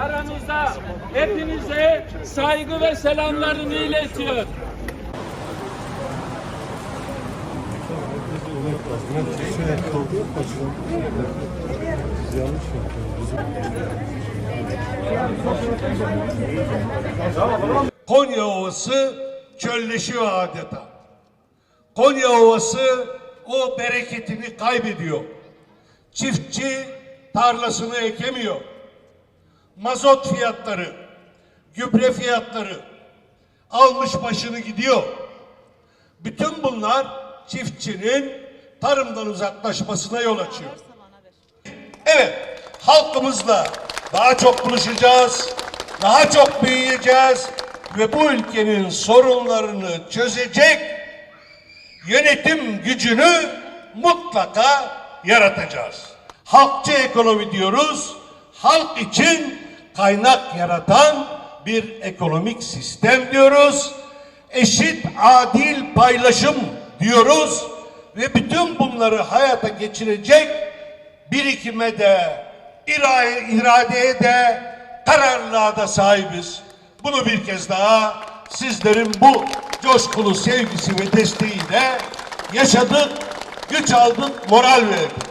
aramızda hepinize saygı ve selamlarını iletiyor. Konya Ovası çölleşiyor adeta. Konya Ovası o bereketini kaybediyor. Çiftçi tarlasını ekemiyor. Mazot fiyatları, gübre fiyatları almış başını gidiyor. Bütün bunlar çiftçinin tarımdan uzaklaşmasına yol açıyor. Evet, halkımızla daha çok buluşacağız, daha çok büyüyeceğiz ve bu ülkenin sorunlarını çözecek yönetim gücünü mutlaka yaratacağız. Halkçı ekonomi diyoruz, halk için kaynak yaratan bir ekonomik sistem diyoruz. Eşit, adil paylaşım diyoruz ve bütün bunları hayata geçirecek birikime de, ira- iradeye de, kararlılığa da sahibiz. Bunu bir kez daha sizlerin bu coşkulu sevgisi ve desteğiyle yaşadık, güç aldık, moral verdik.